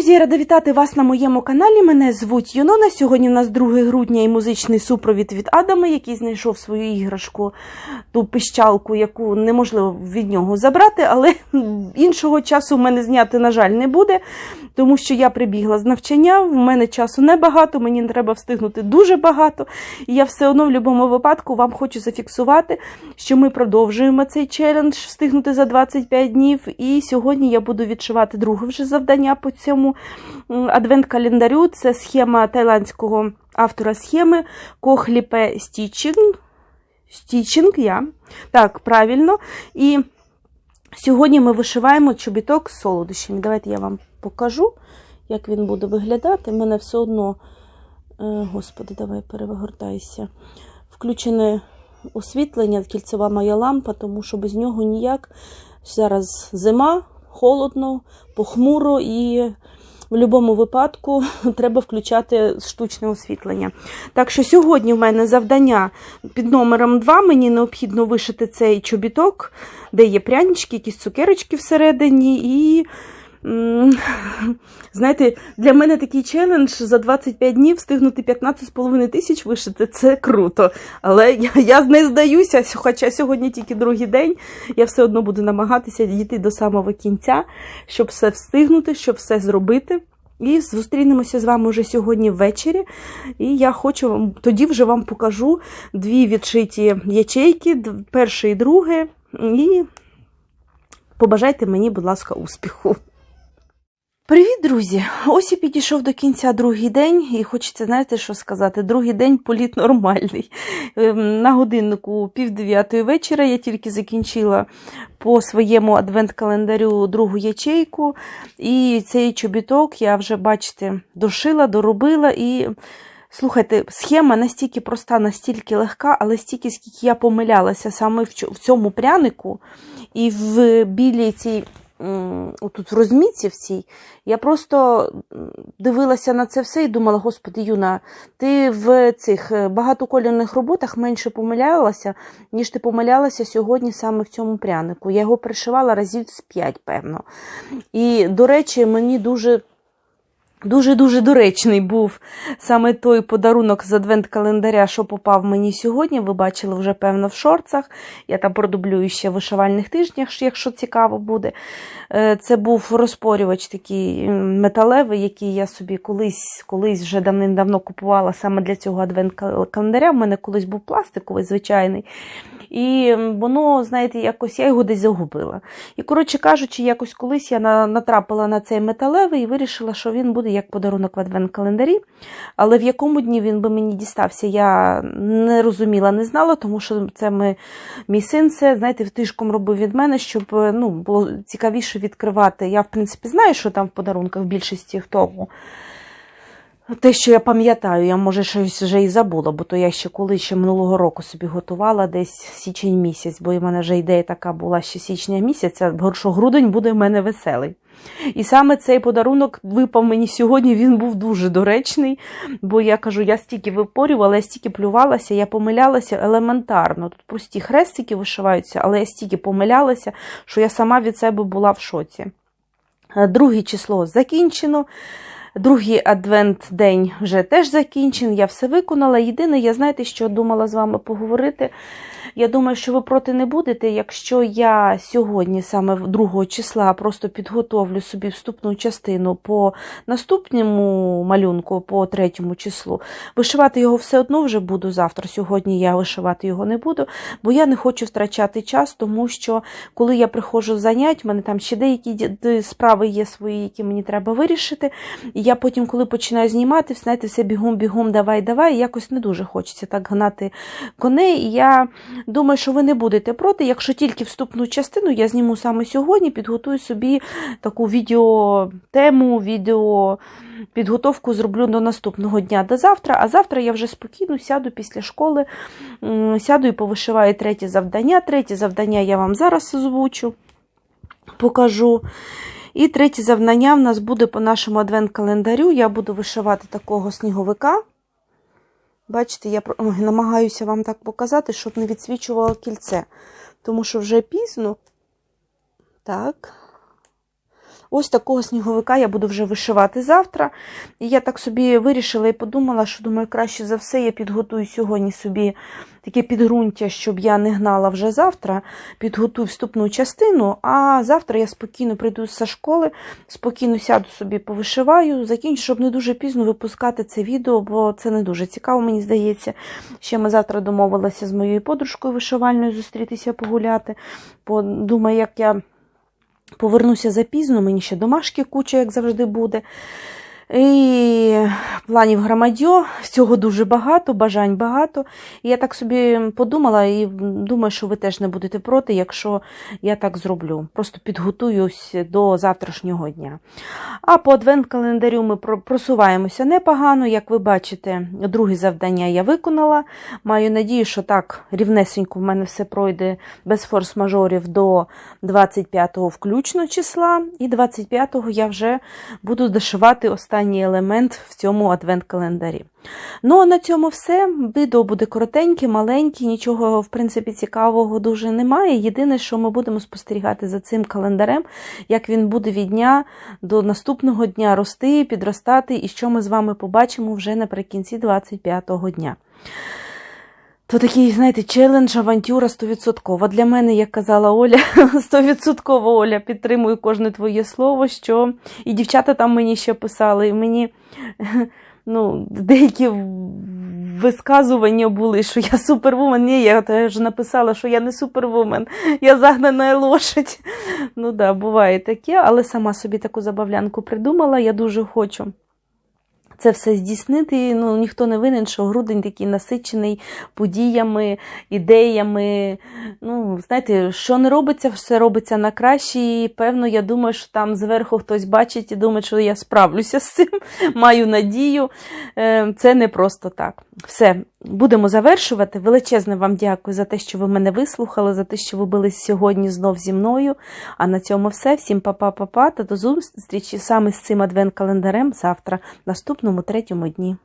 друзі, рада вітати вас на моєму каналі. Мене звуть Юнона. Сьогодні у нас 2 грудня і музичний супровід від Адама, який знайшов свою іграшку, ту пищалку, яку неможливо від нього забрати, але іншого часу в мене зняти, на жаль, не буде, тому що я прибігла з навчання. В мене часу небагато, мені треба встигнути дуже багато. І я все одно в будь-якому випадку вам хочу зафіксувати, що ми продовжуємо цей челендж встигнути за 25 днів. І сьогодні я буду відшивати друге вже завдання по цьому адвент-календарю. Це схема тайландського автора схеми Кохліпе Стічінг. Стічінг, я. Так, правильно. І сьогодні ми вишиваємо чобіток з солодощами. Давайте я вам покажу, як він буде виглядати. У мене все одно, е, господи, давай перевигортайся. Включене освітлення, кільцева моя лампа, тому що без нього ніяк. Зараз зима, холодно, похмуро і в будь-якому випадку треба включати штучне освітлення. Так що сьогодні в мене завдання під номером 2. Мені необхідно вишити цей чобіток, де є прянички, якісь цукерочки всередині. І, знаєте, для мене такий челендж за 25 днів встигнути 15,5 тисяч вишити це круто. Але я, я не здаюся, хоча сьогодні тільки другий день, я все одно буду намагатися дійти до самого кінця, щоб все встигнути, щоб все зробити. І зустрінемося з вами вже сьогодні ввечері. І я хочу вам тоді вже вам покажу дві відшиті ячейки, перше і друге. І побажайте мені, будь ласка, успіху. Привіт, друзі! Ось і підійшов до кінця другий день, і хочеться, знаєте, що сказати? Другий день політ нормальний. Ем, На годиннику пів дев'ятої вечора я тільки закінчила по своєму адвент-календарю другу ячейку. І цей чобіток я вже, бачите, дошила, доробила і. Слухайте, схема настільки проста, настільки легка, але стільки, скільки я помилялася саме в цьому прянику і в білій цій, отут в розмітці всій, я просто дивилася на це все і думала, господи, Юна, ти в цих е, багатоколірних роботах менше помилялася, ніж ти помилялася сьогодні саме в цьому прянику. Я його пришивала разів з п'ять, певно. І, до речі, мені дуже. Дуже-дуже доречний був саме той подарунок з адвент-календаря, що попав мені сьогодні. Ви бачили вже, певно, в шорцах. Я там продублюю ще в вишивальних тижнях, якщо цікаво буде. Е, Це був розпорювач такий металевий, який я собі колись, колись вже давним-давно купувала саме для цього адвент-календаря. У мене колись був пластиковий, звичайний. І воно, знаєте, якось я його десь загубила. І, коротше кажучи, якось колись я натрапила на цей металевий і вирішила, що він буде як подарунок в адвент-календарі. Але в якому дні він би мені дістався, я не розуміла, не знала, тому що це ми, мій син це, знаєте, тишком робив від мене, щоб ну, було цікавіше відкривати. Я, в принципі, знаю, що там в подарунках в більшості в. Те, що я пам'ятаю, я може щось вже і забула, бо то я ще коли ще минулого року собі готувала десь січень місяць, бо в мене вже ідея така була ще січня місяця, що грудень буде в мене веселий. І саме цей подарунок випав мені сьогодні, він був дуже доречний, бо я кажу, я стільки випорювала, я стільки плювалася, я помилялася елементарно. Тут прості хрестики вишиваються, але я стільки помилялася, що я сама від себе була в шоці. Е, Друге число закінчено. Другий адвент-день вже теж закінчен, я все виконала. Єдине, я знаєте, що думала з вами поговорити. Я думаю, що ви проти не будете, якщо я сьогодні, саме 2 числа, просто підготовлю собі вступну частину по наступному малюнку, по третьому числу. Вишивати його все одно вже буду завтра. Сьогодні я вишивати його не буду, бо я не хочу втрачати час, тому що коли я приходжу занять, в мене там ще деякі справи є свої, які мені треба вирішити. І я потім, коли починаю знімати, знаєте, все бігом-бігом, давай, давай, якось не дуже хочеться так гнати коней. І я думаю, що ви не будете проти. Якщо тільки вступну частину я зніму саме сьогодні, підготую собі таку відеотему, відео підготовку зроблю до наступного дня до завтра. А завтра я вже спокійно сяду після школи, сяду і повишиваю третє завдання. Третє завдання я вам зараз озвучу, покажу. І третє завдання в нас буде по нашому адвент-календарю. Я буду вишивати такого сніговика. Бачите, я намагаюся вам так показати, щоб не відсвічувало кільце. Тому що вже пізно. Так. Ось такого сніговика я буду вже вишивати завтра. І я так собі вирішила і подумала, що думаю, краще за все я підготую сьогодні собі таке підґрунтя, щоб я не гнала вже завтра. Підготую вступну частину, а завтра я спокійно прийду зі школи, спокійно сяду собі, повишиваю, закінчу, щоб не дуже пізно випускати це відео, бо це не дуже цікаво, мені здається. Ще ми завтра домовилися з моєю подружкою вишивальною зустрітися погуляти. Бо думаю, як я повернуся запізно, мені ще домашки куча, як завжди буде. І планів громадьо, всього дуже багато, бажань багато. І я так собі подумала і думаю, що ви теж не будете проти, якщо я так зроблю. Просто підготуюсь до завтрашнього дня. А по адвент-календарю ми просуваємося непогано. Як ви бачите, друге завдання я виконала. Маю надію, що так рівнесенько в мене все пройде без форс-мажорів до 25-го включно числа. І 25-го я вже буду дошивати останній елемент в цьому адвент-календарі. Ну, а на цьому все. Відео буде коротеньке, маленьке, нічого, в принципі, цікавого дуже немає. Єдине, що ми будемо спостерігати за цим календарем, як він буде від дня до наступного дня рости, підростати, і що ми з вами побачимо вже наприкінці 25-го дня. То такий, знаєте, челендж, авантюра 100%. Для мене, як казала Оля, 100% Оля, підтримую кожне твоє слово, що і дівчата там мені ще писали, і мені ну, деякі висказування були, що я супервумен. Ні, я теж написала, що я не супервумен, я загнана лошадь. Ну да, буває таке, але сама собі таку забавлянку придумала, я дуже хочу це все здійснити. Ну, ніхто не винен, що грудень такий насичений подіями, ідеями. Ну, знаєте, що не робиться, все робиться на краще. І певно, я думаю, що там зверху хтось бачить і думає, що я справлюся з цим, маю надію. Е, Це не просто так. Все, будемо завершувати. Величезне вам дякую за те, що ви мене вислухали, за те, що ви були сьогодні знов зі мною. А на цьому все. Всім па-па-па-па та до зустрічі саме з цим адвент-календарем завтра, наступному третьому дні.